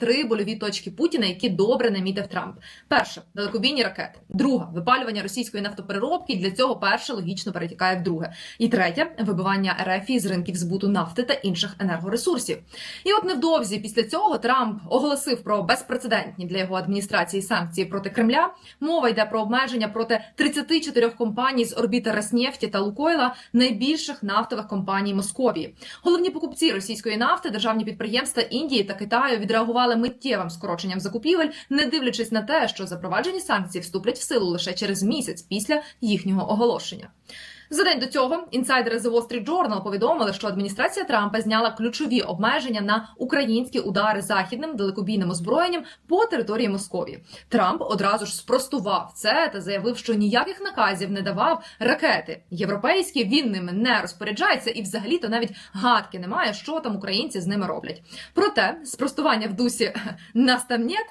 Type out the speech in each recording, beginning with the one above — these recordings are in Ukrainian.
три больові точки Путіна, які добре намітив Трамп. Перше далекобійні ракети. Друга випалювання російської нафтопереробки. Для цього перше логічно перетікає в друге. І третє вибивання РФ з ринків збуту нафти та інших енергоресурсів. І от невдовзі після цього Трамп оголосив про безпрецедентні для його адміністрації санкції проти Кремля. Мова йде про обмеження проти 34 компаній з орбіти Роснефті та Лукойла, найбільших нафтових компаній Московії. Головні покупці російської нафти, державні підприємства Індії та Китаю відреагували миттєвим скороченням закупівель, не дивлячись на те, що запроваджені санкції вступлять в силу лише через місяць після їхнього оголошення. За день до цього інсайдери The Wall Street Journal повідомили, що адміністрація Трампа зняла ключові обмеження на українські удари західним далекобійним озброєнням по території Московії. Трамп одразу ж спростував це та заявив, що ніяких наказів не давав ракети. Європейські він ними не розпоряджається, і взагалі то навіть гадки немає, що там українці з ними роблять. Проте спростування в дусі «нас там нет»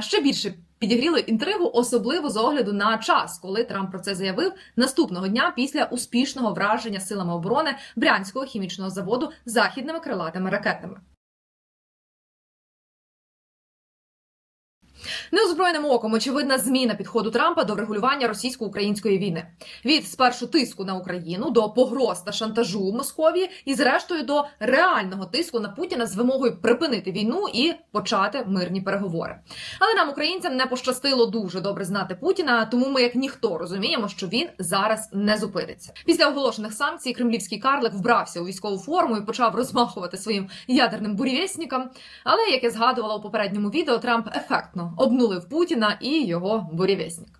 ще більше підігріли інтригу, особливо з огляду на час, коли Трамп про це заявив наступного дня після успішного враження силами оборони брянського хімічного заводу західними крилатими ракетами. Неозброєним оком очевидна зміна підходу Трампа до врегулювання російсько-української війни від спершу тиску на Україну до погроз та шантажу Московії, і зрештою до реального тиску на Путіна з вимогою припинити війну і почати мирні переговори. Але нам, українцям, не пощастило дуже добре знати Путіна, тому ми, як ніхто, розуміємо, що він зараз не зупиниться. Після оголошених санкцій кремлівський карлик вбрався у військову форму і почав розмахувати своїм ядерним бурєвєснікам. Але як я згадувала у попередньому відео, Трамп ефектно обнулив Путіна і його бурєвєснік.